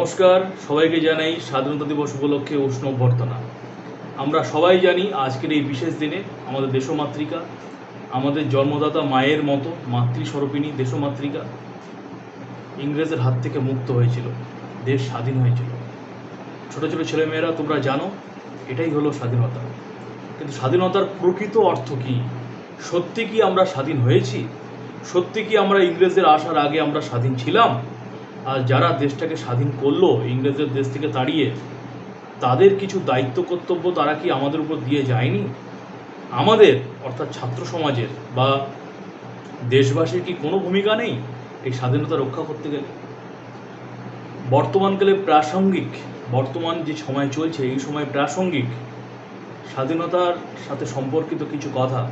নমস্কার, সবাইকে জানাই স্বাধীনতা দিবস উপলক্ষে উষ্ণ অভ্যর্থনা। আমরা সবাই জানি আজকের এই বিশেষ দিনে আমাদের দেশমাতৃকা, আমাদের জন্মদাতা মায়ের মতো মাতৃস্বরূপিণী দেশমাতৃকা ইংরেজের হাত থেকে মুক্ত হয়েছিল, দেশ স্বাধীন হয়েছিল। ছোট ছোট ছেলেমেয়েরা, তোমরা জানো, এটাই হলো স্বাধীনতা। কিন্তু স্বাধীনতার প্রকৃত অর্থ কী? সত্যি কি আমরা স্বাধীন হয়েছি? সত্যি কি আমরা ইংরেজদের আসার আগে আমরা স্বাধীন ছিলাম? আর যারা দেশটাকে স্বাধীন করল, ইংরেজদের দেশ থেকে তাড়িয়ে, তাদের কিছু দায়িত্ব, কর্তব্য তারা কি আমাদের উপর দিয়ে যায়নি? আমাদের, অর্থাৎ ছাত্র সমাজের বা দেশবাসীর কি কোনো ভূমিকা নেই এই স্বাধীনতা রক্ষা করতে গেলে? বর্তমানকালে প্রাসঙ্গিক, বর্তমান যে সময় চলছে, এই সময় প্রাসঙ্গিক, স্বাধীনতার সাথে সম্পর্কিত কিছু কথা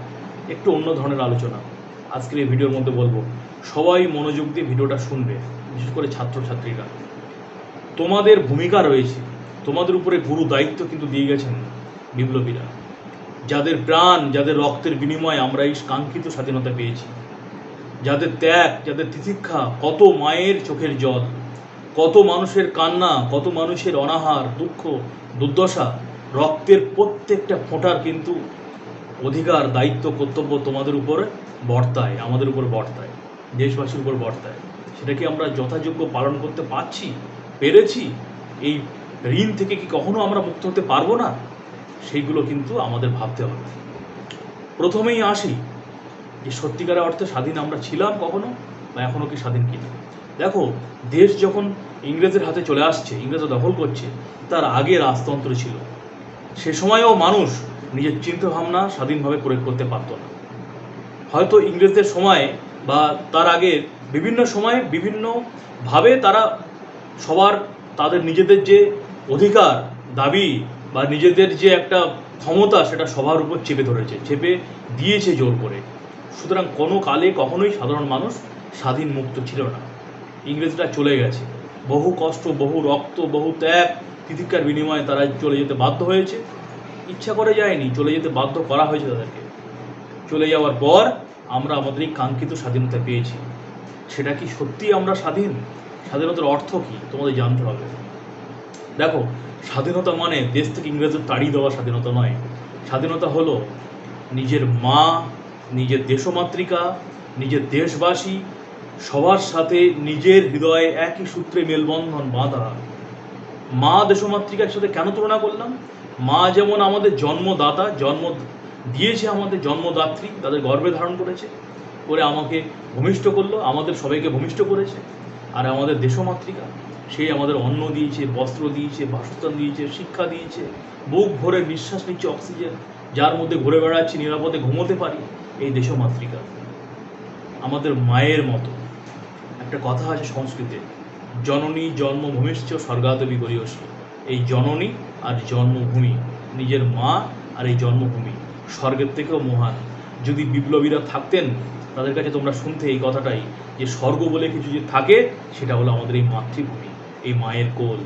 একটু অন্য ধরনের আলোচনা আজকের এই ভিডিওর মধ্যে বলব। সবাই মনোযোগ দিয়ে ভিডিওটা শুনবে। বিশেষ করে ছাত্রছাত্রীরা। তোমাদের ভূমিকা রয়েছে। তোমাদের উপরে গুরু দায়িত্ব কিন্তু দিয়ে গেছেন বিপ্লবীরা। যাদের প্রাণ, যাদের রক্তের বিনিময়ে আমরা এই কাঙ্ক্ষিত স্বাধীনতা পেয়েছি। যাদের ত্যাগ, যাদের তিতিক্ষা, কত মায়ের চোখের জল, কত মানুষের কান্না, কত মানুষের অনাহার, দুঃখ, দুর্দশা, রক্তের প্রত্যেকটা ফোঁটার কিন্তু অধিকার, দায়িত্ব, কর্তব্য তোমাদের উপরে বর্তায়, আমাদের উপর বর্তায়, দেশবাসীর উপর বর্তায়। সেটা কি আমরা যথাযোগ্য পালন করতে পারছি, পেরেছি? এই ঋণ থেকে কি কখনো আমরা মুক্ত হতে পারব না? সেইগুলো কিন্তু আমাদের ভাবতে হবে। প্রথমেই আসি যে সত্যিকারের অর্থে স্বাধীন আমরা ছিলাম কখনো বা এখনও কি স্বাধীন কিনা দেখো, দেশ যখন ইংরেজের হাতে চলে আসছে, ইংরেজরা দখল করছে, তার আগে রাজতন্ত্র ছিল। সে সময়েও মানুষ নিজের চিন্তাভাবনা স্বাধীনভাবে প্রয়োগ করতে পারতো না। হয়তো ইংরেজদের সময় বা তার আগে বিভিন্ন সময়ে বিভিন্নভাবে তারা সবার তাদের নিজেদের যে অধিকার, দাবি বা নিজেদের যে একটা ক্ষমতা সেটা সবার উপর চেপে ধরেছে, চেপে দিয়েছে জোর করে। সুতরাং কোনো কালে কখনোই সাধারণ মানুষ স্বাধীন মুক্ত ছিল না। ইংরেজরা চলে গেছে। বহু কষ্ট, বহু রক্ত, বহু ত্যাগ, তিতিক্ষার বিনিময়ে তারা চলে যেতে বাধ্য হয়েছে। ইচ্ছা করে যায়নি, চলে যেতে বাধ্য করা হয়েছে তাদেরকে। চলে যাওয়ার পর আমরা আমাদের এই কাঙ্ক্ষিত স্বাধীনতা পেয়েছি। সেটা কি সত্যি আমরা স্বাধীন? স্বাধীনতার অর্থ কি? তোমাদের জানতে হবে। দেখো, স্বাধীনতা মানে দেশ থেকে ইংরেজদের তাড়িয়ে দেওয়া স্বাধীনতা নয়। স্বাধীনতা হলো নিজের মা, নিজের দেশমাতৃকা, নিজের দেশবাসী, সবার সাথে নিজের হৃদয়ে একই সূত্রে মেলবন্ধন বাঁধা মা দেশমাতৃকার সাথে কেন তুলনা করলাম? মা যেমন আমাদের জন্মদাতা, জন্ম দিয়েছে আমাদের জন্মদাত্রী, তাদের গর্ভে ধারণ করেছে। করে আমাকে ভূমিষ্ঠ করল, আমাদের সবাইকে ভূমিষ্ঠ করেছে। আর আমাদের দেশমাতৃকা সেই আমাদের অন্ন দিয়েছে, বস্ত্র দিয়েছে, বাসস্থান দিয়েছে, শিক্ষা দিয়েছে, বুক ভরে নিঃশ্বাস নিচ্ছে অক্সিজেন, যার মধ্যে ঘুরে বেড়াচ্ছি, নিরাপদে ঘুমোতে পারি, এই দেশমাতৃকা। আমাদের মায়ের মতো। একটা কথা আছে সংস্কৃতে, জননী জন্মভূমিশ্চ স্বর্গাদবি গরিয়সী এই জননী আর জন্মভূমি, নিজের মা আর এই জন্মভূমি, স্বর্গের থেকেও মহান। যদি বিপ্লবীরা থাকতেন তাদের কাছে তোমরা শুনতে এই কথাটাই, যে স্বর্গ বলে কিছু যে থাকে, সেটা হলো আমাদের এই মাতৃভূমি, এই মায়ের কোল।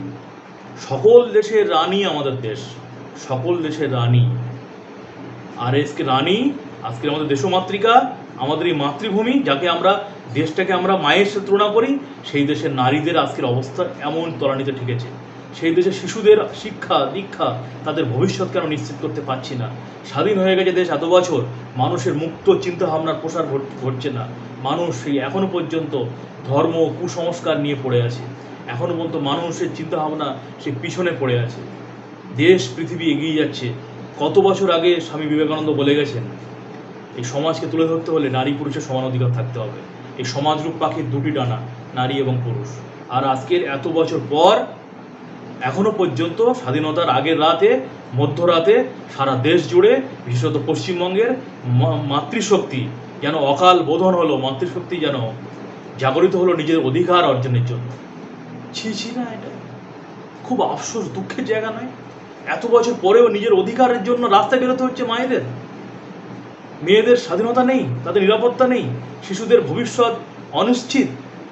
সকল দেশের রানী আমাদের দেশ, সকল দেশের রানী। আর এসকে রানী আজকে আমাদের দেশমাতৃকা, আমাদের এই মাতৃভূমি, যাকে আমরা, দেশটাকে আমরা মায়ের সাথে তুলনা করি, সেই দেশের নারীদের আজকের অবস্থা এমন তলানিতে ঠেকেছে। সেই দেশের শিশুদের শিক্ষা, দীক্ষা তাদের ভবিষ্যৎ কেন নিশ্চিত করতে পারছি না? স্বাধীন হয়ে গেছে দেশ এত বছর, মানুষের মুক্ত চিন্তা ভাবনার প্রসার ঘটছে না। মানুষ সেই এখনও পর্যন্ত ধর্ম, কুসংস্কার নিয়ে পড়ে আছে। এখনও পর্যন্ত মানুষের চিন্তা ভাবনা সে পিছনে পড়ে আছে। দেশ, পৃথিবী এগিয়ে যাচ্ছে। কত বছর আগে স্বামী বিবেকানন্দ বলে গেছেন, এই সমাজকে তুলে ধরতে হলে নারী পুরুষের সমান অধিকার থাকতে হবে। এই সমাজরূপ পাখির দুটি ডানা, নারী এবং পুরুষ। আর আজকের এত বছর পর এখনও পর্যন্ত স্বাধীনতার আগের রাতে, মধ্যরাতে সারা দেশ জুড়ে, বিশেষত পশ্চিমবঙ্গের মাতৃশক্তি যেন অকাল বোধন হলো, মাতৃশক্তি যেন জাগরিত হলো নিজের অধিকার অর্জনের জন্য। ছি ছি না এটা। খুব আফসোস, দুঃখের জায়গা নয়। এত বছর পরেও নিজের অধিকারের জন্য রাস্তায় বেরোতে হচ্ছে মায়েদের। মেয়েদের স্বাধীনতা নেই, তাদের নিরাপত্তা নেই, শিশুদের ভবিষ্যৎ অনিশ্চিত,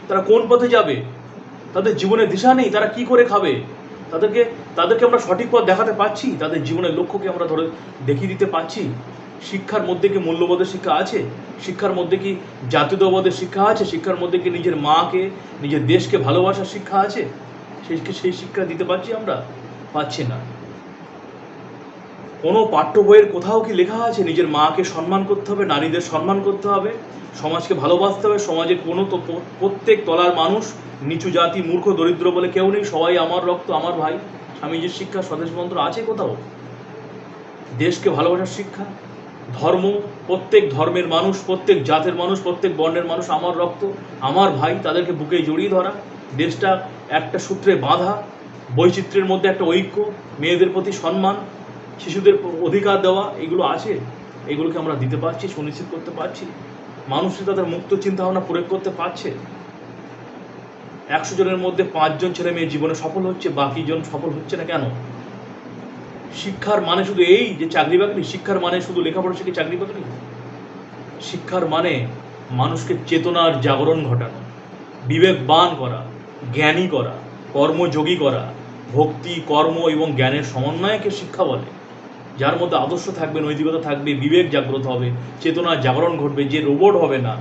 তারা কোন পথে যাবে? তাদের জীবনে দিশা নেই, তারা কি করে খাবে? তাদেরকে তাদেরকে আমরা সঠিক পথ দেখাতে পাচ্ছি তাদের জীবনের লক্ষ্যকে আমরা ধরে দেখিয়ে দিতে পাচ্ছি শিক্ষার মধ্যে কি মূল্যবোধের শিক্ষা আছে? শিক্ষার মধ্যে কি জাতীয়তাবাদের শিক্ষা আছে? শিক্ষার মধ্যে কি নিজের মাকে, নিজের দেশকে ভালোবাসার শিক্ষা আছে? সেই সেই শিক্ষা দিতে পারছি আমরা? পাচ্ছি না। কোনো পাঠ্য বইয়ের কোথাও কি লেখা আছে? নিজের মাকে সম্মান করতে হবে, নারীদের সম্মান করতে হবে, সমাজকে ভালোবাসতে হবে, সমাজে কোনো তো প্রত্যেক তলার মানুষ নিচু জাতি, মূর্খ, দরিদ্র বলে কেউ নেই, সবাই আমার রক্ত, আমার ভাই। স্বামীজির শিক্ষা স্বদেশ মন্ত্র আছে কোথাও? দেশকে ভালোবাসার শিক্ষা? ধর্ম, প্রত্যেক ধর্মের মানুষ, প্রত্যেক জাতের মানুষ, প্রত্যেক বর্ণের মানুষ আমার রক্ত, আমার ভাই, তাদেরকে বুকে জড়িয়ে ধরা। দেশটা একটা সূত্রে বাঁধা, বৈচিত্র্যের মধ্যে একটা ঐক্য, মেয়েদের প্রতি সম্মান শিশুদের অধিকার দেওয়া, এগুলো আছে, এগুলোকে আমরা দিতে পারছি, সুনিশ্চিত করতে পারছি। মানুষই তাদের মুক্ত চিন্তা ভাবনা প্রয়োগ করতে পারছে। একশো জনের মধ্যে পাঁচজন ছেলে মেয়ে জীবনে সফল হচ্ছে বাকি জন সফল হচ্ছে না কেন? শিক্ষার মানে শুধু এই যে চাকরি বাকরি, শিক্ষার মানে শুধু লেখাপড়া শিখে চাকরি বাকরি? শিক্ষার মানে মানুষকে চেতনার জাগরণ ঘটানো, বিবেকবান করা, জ্ঞানী করা, কর্মযোগী করা, ভক্তি, কর্ম এবং জ্ঞানের সমন্বয়কে শিক্ষা বলে। যার মধ্যে আদর্শ থাকবে, নৈতিকতা থাকবে, বিবেক জাগ্রত হবে চেতনার জাগরণ ঘটবে, যে রোবট হবে না,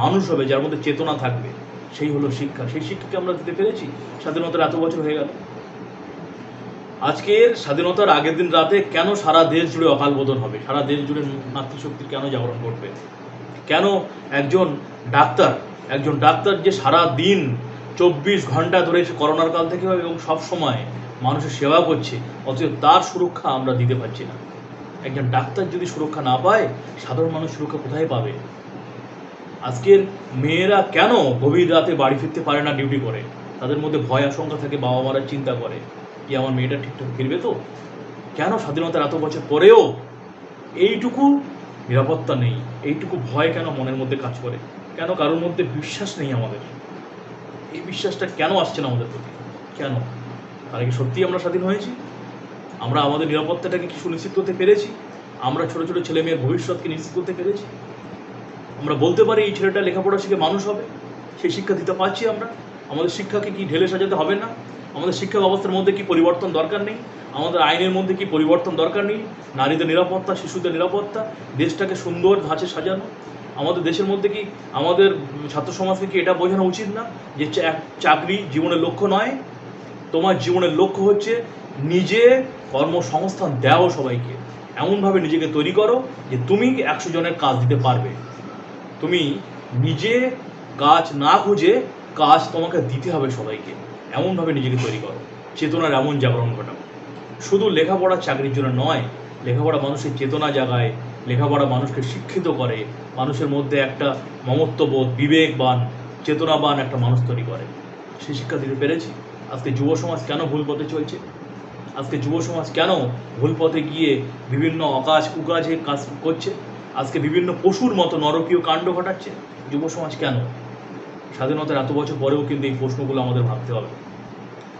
মানুষ হবে, যার মধ্যে চেতনা থাকবে, সেই হলো শিক্ষা। সেই শিক্ষাকে আমরা দিতে পেরেছি? স্বাধীনতার এত বছর হয়ে গেল। আজকের স্বাধীনতার আগের দিন রাতে কেন সারা দেশ জুড়ে অকাল বোধন হবে? সারা দেশ জুড়ে মাতৃশক্তির কেন জাগরণ ঘটবে? কেন একজন ডাক্তার একজন ডাক্তার যে সারা দিন চব্বিশ ঘণ্টা ধরে করোনার কাল থেকে এবং সব সময় মানুষের সেবা করছে, অথচ তার সুরক্ষা আমরা দিতে পারছি না। একজন ডাক্তার যদি সুরক্ষা না পায়, সাধারণ মানুষ সুরক্ষা কোথায় পাবে? আজকের মেয়েরা কেন গভীর রাতে বাড়ি ফিরতে পারে না ডিউটি করে? তাদের মধ্যে ভয় আশঙ্কা থাকে বাবা মারা চিন্তা করে যে আমার মেয়েটা ঠিকঠাক ফিরবে তো? কেন স্বাধীনতার এত বছর পরেও এইটুকু নিরাপত্তা নেই? এইটুকু ভয় কেন মনের মধ্যে কাজ করে? কেন কারোর মধ্যে বিশ্বাস নেই আমাদের? এই বিশ্বাসটা কেন আসছে না আমাদের প্রতি? কেন? তাহলে কি সত্যিই আমরা স্বাধীন হয়েছি। আমরা আমাদের নিরাপত্তাটাকে কি সুনিশ্চিত করতে পেরেছি। আমরা ছোট ছোট ছেলে মেয়ের ভবিষ্যৎকে নিশ্চিত করতে পেরেছি। আমরা বলতে পারি এই ছেলেটা লেখাপড়া শিখে মানুষ হবে। সেই শিক্ষা দিতে পারছি আমরা। আমাদের শিক্ষাকে কি ঢেলে সাজাতে হবে না? আমাদের শিক্ষা ব্যবস্থার মধ্যে কি পরিবর্তন দরকার নেই? আমাদের আইনের মধ্যে কি পরিবর্তন দরকার নেই? নারীদের নিরাপত্তা, শিশুদের নিরাপত্তা, দেশটাকে সুন্দর ধাঁচে সাজানো। আমাদের দেশের মধ্যে কি আমাদের ছাত্র সমাজকে কি এটা বোঝানো উচিত না যে চাকরি জীবনের লক্ষ্য নয়? তোমার জীবনের লক্ষ্য হচ্ছে নিজে কর্মসংস্থান দাও সবাইকে। এমনভাবে নিজেকে তৈরি করো যে তুমি একশো জনের কাজ দিতে পারবে। তুমি নিজে কাজ না খুঁজে কাজ তোমাকে দিতে হবে সবাইকে। এমনভাবে নিজেকে তৈরি করো। চেতনার এমন জাগরণ ঘটাও। শুধু লেখাপড়া চাকরির জন্য নয়, লেখাপড়া মানুষের চেতনা জাগায়, লেখাপড়া মানুষকে শিক্ষিত করে মানুষের মধ্যে একটা মমত্ববোধ, বিবেকবান, চেতনাবান একটা মানুষ তৈরি করে। সেই শিক্ষা দিতে পেরেছি। আজকে যুব সমাজ কেন ভুল পথে চলছে? আজকে যুব সমাজ কেন ভুল পথে গিয়ে বিভিন্ন অকাজ কুকাজে কাজ করছে? আজকে বিভিন্ন পশুর মতো নরকীয় কাণ্ড ঘটাচ্ছে? যুব সমাজ কেন? স্বাধীনতার এত বছর পরেও কিন্তু এই প্রশ্নগুলো আমাদের ভাবতে হবে।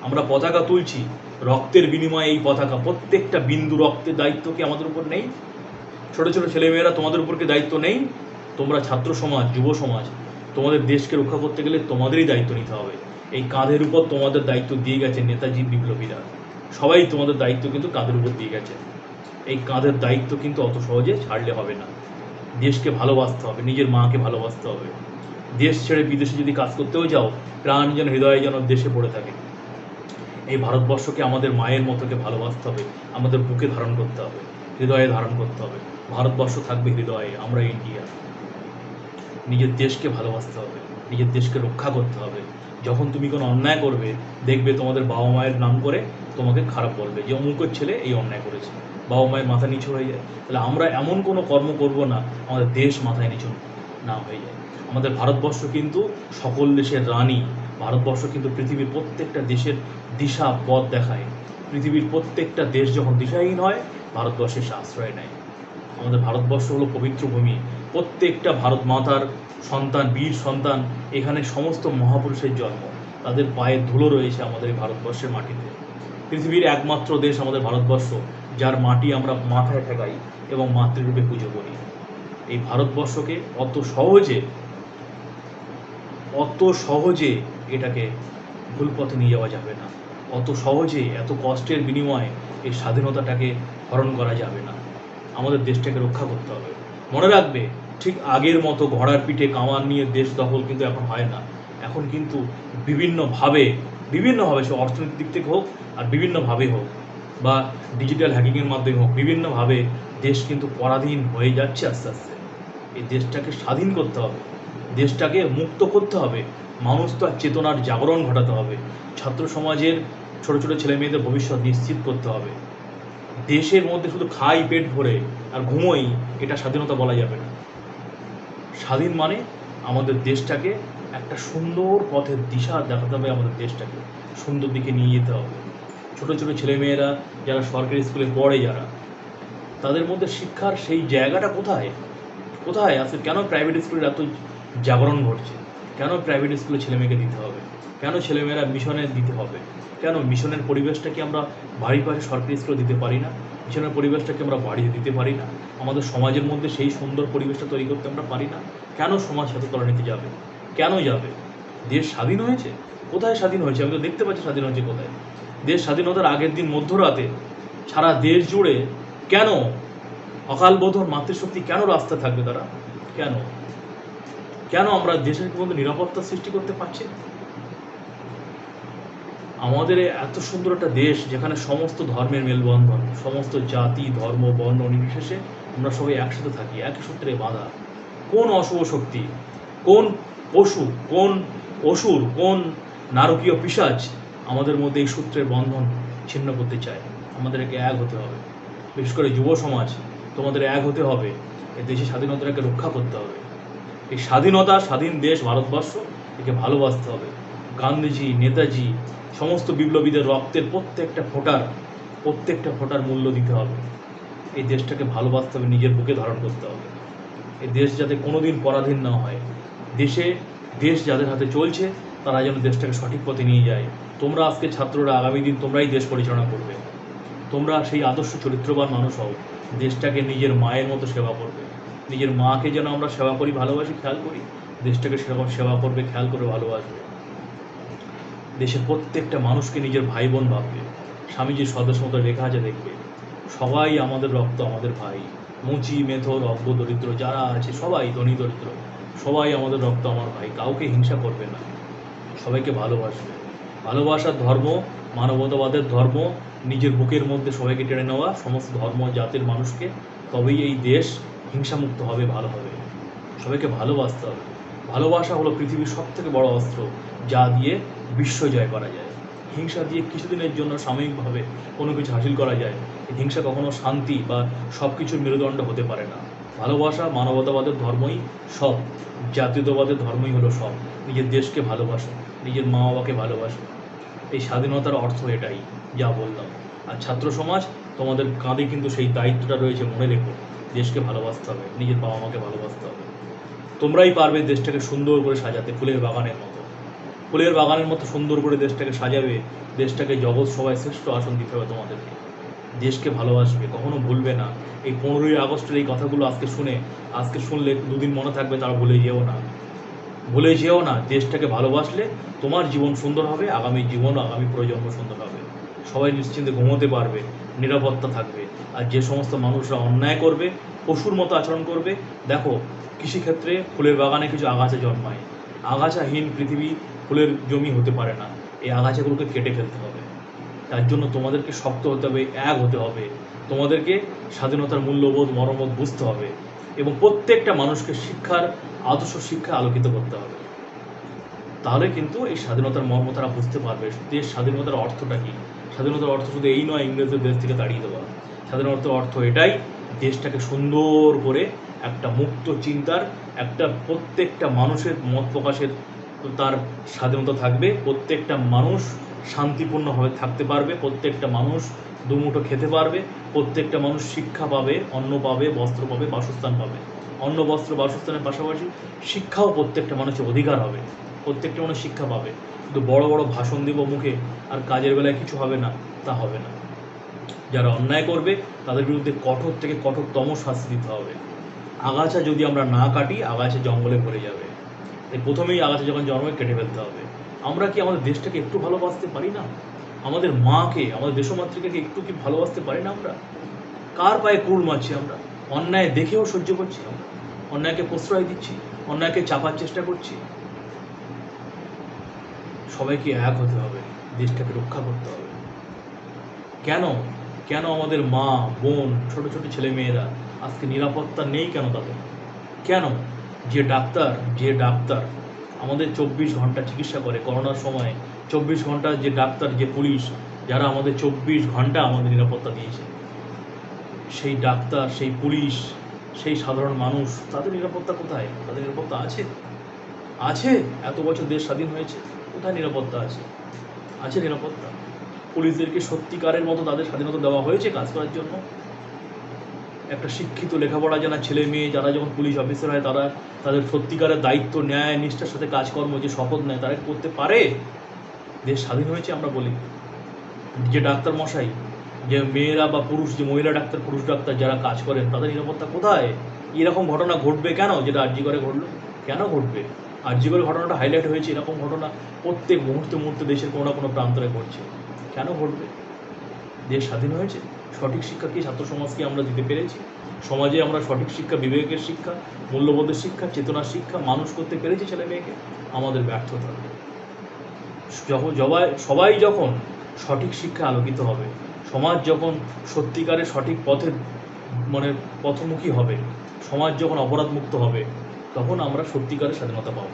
আমরা পতাকা তুলছি, রক্তের বিনিময়ে এই পতাকা। প্রত্যেকটা বিন্দু রক্তের দায়িত্ব কি আমাদের উপর নেই? ছোট ছোট ছেলেমেয়েরা তোমাদের উপর কি দায়িত্ব নেই? তোমরা ছাত্র সমাজ, যুব সমাজ, তোমাদের দেশকে রক্ষা করতে গেলে তোমাদেরই দায়িত্ব নিতে হবে। এই কাঁধের উপর তোমাদের দায়িত্ব দিয়ে গেছে নেতাজি, বিপ্লবীরা। সবাই তোমাদের দায়িত্ব কিন্তু কাঁধের উপর দিয়ে গেছে। এই কাঁধের দায়িত্ব কিন্তু অত সহজে ছাড়লে হবে না। দেশকে ভালোবাসতে হবে, নিজের মাকে ভালোবাসতে হবে। দেশ ছেড়ে বিদেশে যদি কাজ করতেও যাও, প্রাণ যেন হৃদয়ে যেন দেশে পড়ে থাকে। এই ভারতবর্ষকে আমাদের মায়ের মতোকে ভালোবাসতে হবে, আমাদের বুকে ধারণ করতে হবে, হৃদয়ে ধারণ করতে হবে। ভারতবর্ষ থাকবে হৃদয়ে, আমরা ইন্ডিয়া। নিজের দেশকে ভালোবাসতে হবে, নিজের দেশকে রক্ষা করতে হবে। যখন তুমি কোনো অন্যায় করবে, দেখবে তোমাদের বাবা মায়ের নাম করে তোমাকে খারাপ বলবে। যে অমুকের ছেলে এই অন্যায় করেছে। বাবা মায়ের মাথা নিচু হয়ে যায়। তাহলে আমরা এমন কোনো কর্ম করব না, আমাদের দেশ মাথায় নিচু না হয়ে যায়। আমাদের ভারতবর্ষ কিন্তু সকল দেশের রানী। ভারতবর্ষ কিন্তু পৃথিবীর প্রত্যেকটা দেশের দিশা পথ দেখায়। পৃথিবীর প্রত্যেকটা দেশ যখন দিশাহীন হয়, ভারতবর্ষের আশ্রয় নেয়। আমাদের ভারতবর্ষ হলো পবিত্র ভূমি। প্রত্যেকটা ভারত মাতার সন্তান, বীর সন্তান, এখানে সমস্ত মহাপুরুষের জন্ম। তাদের পায়ের ধুলো রয়েছে আমাদের ভারতবর্ষের মাটিতে। পৃথিবীর একমাত্র দেশ আমাদের ভারতবর্ষ, যার মাটি আমরা মাথায় ঠেকাই এবং মাতৃরূপে পুজো করি। এই ভারতবর্ষকে অত সহজে অত সহজে এটাকে ভুল পথে নিয়ে যাওয়া যাবে না। অত সহজে, এত কষ্টের বিনিময়ে এই স্বাধীনতাটাকে হরণ করা যাবে না। আমাদের দেশটাকে রক্ষা করতে হবে। মনে রাখবে, ঠিক আগের মতো ঘোড়ার পিঠে কামান নিয়ে দেশ দখল কিন্তু এখন হয় না। এখন কিন্তু বিভিন্নভাবে বিভিন্নভাবে, সে অর্থনৈতিক দিক থেকে হোক আর বিভিন্নভাবে হোক বা ডিজিটাল হ্যাকিংয়ের মাধ্যমে হোক, বিভিন্নভাবে দেশ কিন্তু পরাধীন হয়ে যাচ্ছে আস্তে আস্তে। এই দেশটাকে স্বাধীন করতে হবে, দেশটাকে মুক্ত করতে হবে, মানুষ তো আর চেতনার জাগরণ ঘটাতে হবে, ছাত্র সমাজের ছোট ছোট ছেলে মেয়েদের ভবিষ্যৎ নিশ্চিত করতে হবে। দেশের মধ্যে শুধু খাই পেট ভরে আর ঘুমোই, এটা স্বাধীনতা বলা যাবে না। স্বাধীন মানে আমাদের দেশটাকে একটা সুন্দর পথের দিশা দেখাতে হবে আমাদের দেশটাকে। সুন্দর দিকে নিয়ে যেতে হবে। ছোটো ছোটো ছেলেমেয়েরা যারা সরকারি স্কুলে পড়ে যারা, তাদের মধ্যে শিক্ষার সেই জায়গাটা কোথায়? কোথায়? আজকে কেন প্রাইভেট স্কুলের এত জাগরণ ঘটছে? কেন প্রাইভেট স্কুলে ছেলেমেয়েকে দিতে হবে? কেন ছেলেমেয়েরা মিশনে দিতে হবে? কেন মিশনের পরিবেশটাকে আমরা বাড়ি পাশে সরকারি স্কুলে দিতে পারি না? মিশনের পরিবেশটাকে আমরা বাড়িতে দিতে পারি না? আমাদের সমাজের মধ্যে সেই সুন্দর পরিবেশটা তৈরি করতে আমরা পারি না? কেন সমাজ সাথে তলানিতে যাবে? কেন যাবে? দেশ স্বাধীন হয়েছে? কোথায় স্বাধীন হয়েছে? আমি তো দেখতে পাচ্ছি স্বাধীন হয়েছে কোথায়? দেশ স্বাধীনতার আগের দিন মধ্যরাতে সারা দেশ জুড়ে কেন অকাল বোধন মাতৃশক্তি কেন রাস্তা থাকবে তারা? কেন? কেন আমরা দেশের মধ্যে নিরাপত্তা সৃষ্টি করতে পারছি? আমাদের এত সুন্দর একটা দেশ যেখানে সমস্ত ধর্মের মেলবন্ধন, সমস্ত জাতি, ধর্ম, বর্ণ নির্বিশেষে আমরা সবাই একসাথে থাকি একই সূত্রে বাঁধা। কোন অশুভ শক্তি, কোন পশু, কোন অসুর, কোন নারকীয় পিসাজ আমাদের মধ্যে এই সূত্রের বন্ধন ছিন্ন করতে চায়? আমাদেরকে এক হতে হবে। বিশেষ করে যুব সমাজ, তোমাদের এক হতে হবে। এ দেশের স্বাধীনতাকে রক্ষা করতে হবে। এই স্বাধীনতা, স্বাধীন দেশ, ভারতবর্ষ, একে ভালোবাসতে হবে। গান্ধীজি, নেতাজি, সমস্ত বিপ্লবীদের রক্তের প্রত্যেকটা ফোঁটার প্রত্যেকটা ফোঁটার মূল্য দিতে হবে। এই দেশটাকে ভালোবাসতে হবে, নিজের বুকে ধারণ করতে হবে। এই দেশ যাতে কোনোদিন পরাধীন না হয়। দেশে, দেশ যাদের হাতে চলছে, তারা যেন দেশটাকে সঠিক পথে নিয়ে যায়। তোমরা আজকে ছাত্ররা, আগামী দিন তোমরাই দেশ পরিচালনা করবে। তোমরা সেই আদর্শ চরিত্রবান মানুষ হও। দেশটাকে নিজের মায়ের মতো সেবা করবে। নিজের মাকে যেন আমরা সেবা করি, ভালোবাসি, খেয়াল করি, দেশটাকে সেরকম সেবা করবে, খেয়াল করে ভালোবাসবে। দেশের প্রত্যেকটা মানুষকে নিজের ভাই বোন ভাববে, স্বামীজির সদস্য মতো লেখা আছে দেখবে। সবাই আমাদের রক্ত, আমাদের ভাই। মুচি মেথর অজ্ঞ দরিদ্র, যারা আছে, সবাই ধনী, দরিদ্র। সবাই আমাদের রক্ত, আমার ভাই। কাউকে হিংসা করবে না। সবাইকে ভালোবাসবে। ভালোবাসার ধর্ম, মানবতাবাদের ধর্ম, নিজের বুকের মধ্যে সবাইকে টেনে নেওয়া, সমস্ত ধর্ম, জাতির মানুষকে। তবেই এই দেশ হিংসামুক্ত হবে, ভালো হবে। সবাইকে ভালোবাসতে হবে। ভালোবাসা হলো পৃথিবীর সব থেকে বড় অস্ত্র, যা দিয়ে বিশ্ব জয় করা যায়। হিংসা দিয়ে কিছুদিনের জন্য সাময়িকভাবে কোনো কিছু হাসিল করা যায়। হিংসা কখনো শান্তি বা সব কিছুর মেরুদণ্ড হতে পারে না। ভালোবাসা মানবতাবাদের ধর্মই সব, জাতীয়তাবাদের ধর্মই হলো সব। নিজের দেশকে ভালোবাসো, নিজের মা বাবাকে ভালোবাসো। এই স্বাধীনতার অর্থ এটাই, যা বললাম। আর ছাত্র সমাজ তোমাদের কাঁধে কিন্তু সেই দায়িত্বটা রয়েছে, মনে রেখো। দেশকে ভালোবাসতে হবে, নিজের বাবা মাকে ভালোবাসতে হবে। তোমরাই পারবে দেশটাকে সুন্দর করে সাজাতে, ফুলের বাগানের মতো। ফুলের বাগানের মতো সুন্দর করে দেশটাকে সাজাবে, দেশটাকে জগৎ সবাই শ্রেষ্ঠ আসন দিতে হবে তোমাদেরকে। দেশকে ভালোবাসবে, কখনো ভুলবে না। এই পনেরোই আগস্টের এই কথাগুলো আজকে শুনে, আজকে শুনলে দুদিন মনে থাকবে তারা ভুলে যেও না। ভুলে যেও না, দেশটাকে ভালোবাসলে তোমার জীবন সুন্দর হবে, আগামী জীবন আগামী প্রজন্ম সুন্দর হবে। সবাই নিশ্চিন্তে ঘুমোতে পারবে। নিরাপত্তা থাকবে। আর যে সমস্ত মানুষরা অন্যায় করবে, পশুর মতো আচরণ করবে, দেখো, কৃষিক্ষেত্রে ফুলের বাগানে কিছু আগাছা জন্মায়। আগাছাহীন পৃথিবী ফুলের জমি হতে পারে না। এই আগাছাগুলোকে কেটে ফেলতে হবে। তার জন্য তোমাদেরকে শক্ত হতে হবে, এক হতে হবে। তোমাদেরকে স্বাধীনতার মূল্যবোধ মরমত বুঝতে হবে এবং প্রত্যেকটা মানুষকে শিক্ষার, আদর্শ শিক্ষা আলোকিত করতে হবে। তাহলে কিন্তু এই স্বাধীনতার মর্ম তারা বুঝতে পারবে। দেশ স্বাধীনতার অর্থটা কি? স্বাধীনতার অর্থ শুধু এই নয়, ইংরেজদের দেশ থেকে তাড়িয়ে দেওয়া। স্বাধীনতার অর্থ এটাই, দেশটাকে সুন্দর করে একটা মুক্ত চিন্তার, একটা প্রত্যেকটা মানুষের মত প্রকাশের তার স্বাধীনতা থাকবে। প্রত্যেকটা মানুষ শান্তিপূর্ণভাবে থাকতে পারবে। প্রত্যেকটা মানুষ দুমুঠো খেতে পারবে। প্রত্যেকটা মানুষ শিক্ষা পাবে, অন্ন পাবে, বস্ত্র পাবে, বাসস্থান পাবে। অন্ন, বস্ত্র, বাসস্থানের পাশাপাশি শিক্ষাও প্রত্যেকটা মানুষের অধিকার হবে। প্রত্যেকটা মানুষ শিক্ষা পাবে। কিন্তু বড় বড় ভাষণ দিব মুখে আর কাজের বেলায় কিছু হবে না, তা হবে না। যারা অন্যায় করবে, তাদের বিরুদ্ধে কঠোর থেকে কঠোরতম শাস্তি দিতে হবে। আগাছা যদি আমরা না কাটি, আগাছা জঙ্গলে ভরে যাবে। এই প্রথমেই আগাছা যখন জন্মে কেটে ফেলতে হবে। আমরা কি আমাদের দেশটাকে একটু ভালোবাসতে পারি না? আমাদের মাকে, আমাদের দেশমাতৃকাকে একটু কি ভালোবাসতে পারি না আমরা? কার পায়ে কুড় মারছি আমরা? অন্যায় দেখেও সহ্য করছি আমরা? অন্যায়কে প্রশ্রয় দিচ্ছি? অন্যায়কে চাপার চেষ্টা করছি? সবাইকে এক হতে হবে, দেশটাকে রক্ষা করতে হবে। কেন? কেন আমাদের মা, বোন, ছোট ছোট ছেলে মেয়েরা আজকে নিরাপত্তা নেই কেন তাদের? কেন? যে ডাক্তার যে ডাক্তার। আমাদের চব্বিশ ঘণ্টা চিকিৎসা করে করোনার সময়। চব্বিশ ঘণ্টা যে ডাক্তার, যে পুলিশ, যারা আমাদের চব্বিশ ঘণ্টা আমাদের নিরাপত্তা দিয়েছে। সেই ডাক্তার, সেই পুলিশ, সেই সাধারণ মানুষ, তাদের নিরাপত্তা কোথায়? তাদের নিরাপত্তা আছে। আছে। এত বছর দেশ স্বাধীন হয়েছে। কোথায় নিরাপত্তা আছে? আছে নিরাপত্তা। পুলিশদেরকে সত্যিকারের মতো তাদের স্বাধীনতা দেওয়া হয়েছে কাজ করার জন্য। একটা শিক্ষিত লেখাপড়া জানা ছেলে মেয়ে, যারা যখন পুলিশ অফিসার হয়, তারা তাদের সত্যিকারের দায়িত্ব, ন্যায়, নিষ্ঠার সাথে কাজকর্ম, যে শপথ নেয়, তারা করতে পারে। দেশ স্বাধীন হয়েছে আমরা বলি। যে ডাক্তার মশাই, যে মেয়েরা বা পুরুষ, যে মহিলা ডাক্তার, পুরুষ ডাক্তার যারা কাজ করেন, তাদের নিরাপত্তা কোথায়? এরকম ঘটনা ঘটবে কেন? যেটা আরজি করে ঘটলো, কেন ঘটবে? আরজি করে ঘটনাটা হাইলাইট হয়েছে, এরকম ঘটনা প্রত্যেক মুহূর্তে মুহূর্তে দেশের কোনো না কোনো প্রান্তরে ঘটছে। কেন ঘটবে? দেশ স্বাধীন হয়েছে, সঠিক শিক্ষা কি ছাত্র সমাজকে আমরা দিতে পেরেছি? সমাজে আমরা সঠিক শিক্ষা, বিবেকের শিক্ষা, মূল্যবোধের শিক্ষা, চেতনার শিক্ষা মানুষ করতে পেরেছি ছেলে মেয়েকে? আমাদের ব্যর্থতা। যখন সবাই সবাই যখন সঠিক শিক্ষা আলোকিত হবে, সমাজ যখন সত্যিকারের সঠিক পথে মানে পথমুখী হবে, সমাজ যখন অপরাধমুক্ত হবে তখন আমরা সত্যিকারের স্বাধীনতা পাবো।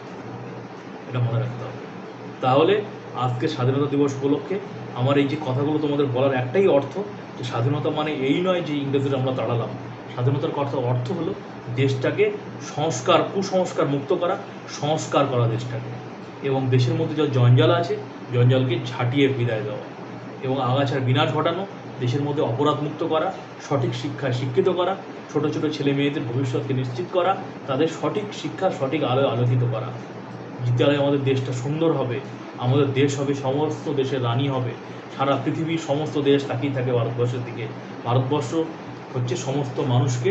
এটা মনে রাখতে হবে। তাহলে আজকে স্বাধীনতা দিবস উপলক্ষে আমার এই যে কথাগুলো তোমাদের বলার একটাই অর্থ যে স্বাধীনতা মানে এই নয় যে ইংরেজদের আমরা দাঁড়ালাম। স্বাধীনতার কথা অর্থ হলো দেশটাকে সংস্কার, কুসংস্কার মুক্ত করা, সংস্কার করা দেশটাকে। এবং দেশের মধ্যে যা জঞ্জাল আছে, জঞ্জালকে ঝাঁটিয়ে বিদায় দেওয়া। এবং আগাছার বিনাশ ঘটানো দেশের মধ্যে অপরাধ মুক্ত করা, সঠিক শিক্ষায় শিক্ষিত করা, ছোট ছোট ছেলে মেয়েদের ভবিষ্যৎকে নিশ্চিত করা, তাদের সঠিক শিক্ষা, সঠিক আলোয় আলোকিত করা। বিদ্যালয়ে আমাদের দেশটা সুন্দর হবে, আমাদের দেশ হবে সমস্ত দেশের রানী হবে। সারা পৃথিবীর সমস্ত দেশ তাকিয়ে থাকে ভারতবর্ষের দিকে। ভারতবর্ষ হচ্ছে সমস্ত মানুষকে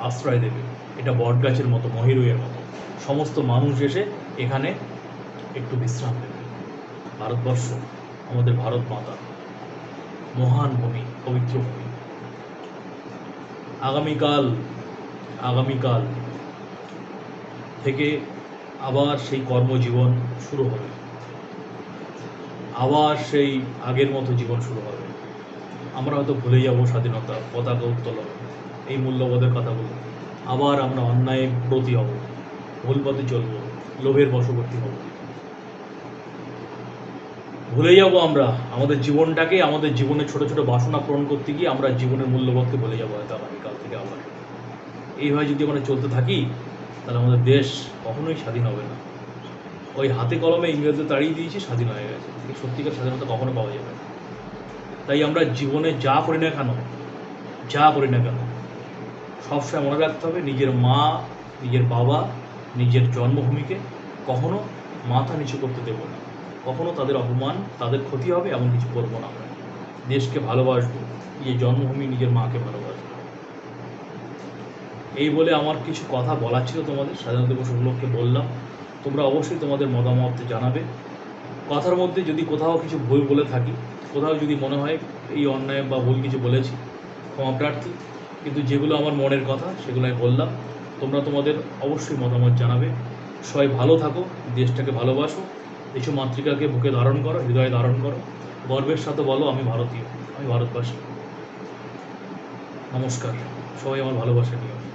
আশ্রয় দেবে। এটা বটগাছের মতো মহিরুয়ের মতো। সমস্ত মানুষ এসে এখানে একটু বিশ্রাম নেবে। ভারতবর্ষ, আমাদের ভারত মাতা। মহান ভূমি, পবিত্র ভূমি। আগামীকাল আগামীকাল থেকে আবার সেই কর্মজীবন শুরু হবে। আবার সেই আগের মতো জীবন শুরু হবে। আমরা হয়তো ভুলে যাব স্বাধীনতা, পতাকা উত্তোলন, এই মূল্যবোধের কথাগুলো। আবার আমরা অন্যায় প্রতি হব ভুল পথে চলবো, লোভের বশবর্তী হব। ভুলে যাব আমরা। আমাদের জীবনটাকে, আমাদের জীবনের ছোট ছোট বাসনা পূরণ করতে গিয়ে আমরা জীবনের মূল্যবোধকে ভুলে যাব হয়তো আগামীকাল থেকে আবার। এইভাবে যদি আমরা চলতে থাকি, তাহলে আমাদের দেশ কখনোই স্বাধীন হবে না। ওই হাতে কলমে ইংরেজদের তাড়িয়ে দিয়েছি, স্বাধীন হয়ে গেছে। সত্যিকার স্বাধীনতা কখনো পাওয়া যাবে না। তাই আমরা জীবনে যা করি না কেন, যা করি না কেন, সবসময় মনে রাখতে হবে, নিজের মা, নিজের বাবা, নিজের জন্মভূমিকে কখনো মাথা নিচু করতে দেব না। কখনো তাদের অপমান, তাদের ক্ষতি হবে, এমন কিছু করব না আমরা। দেশকে ভালোবাসবো নিজের জন্মভূমি নিজের মাকে ভালোবাসবো। এই বলে আমার কিছু কথা বলার ছিল তোমাদের, স্বাধীনতা দিবস উপলক্ষে বললাম। তোমরা অবশ্যই তোমাদের মতামত জানাবে। কথার মধ্যে যদি কোথাও কিছু ভুল বলে থাকি, কোথাও যদি মনে হয় এই অন্যায় বা ভুল কিছু বলেছি, ক্ষমা প্রার্থী। কিন্তু যেগুলো আমার মনের কথা, সেগুলো আমি বললাম। তোমরা তোমাদের অবশ্যই মতামত জানাবে। সবাই ভালো থাকো, দেশটাকে ভালোবাসো। দেশ মাতৃকাকে বুকে ধারণ করো, হৃদয়ে ধারণ করো। গর্বের সাথে বলো, আমি ভারতীয়, আমি ভারতবাসী। নমস্কার, সবাই আমার ভালোবাসা নিও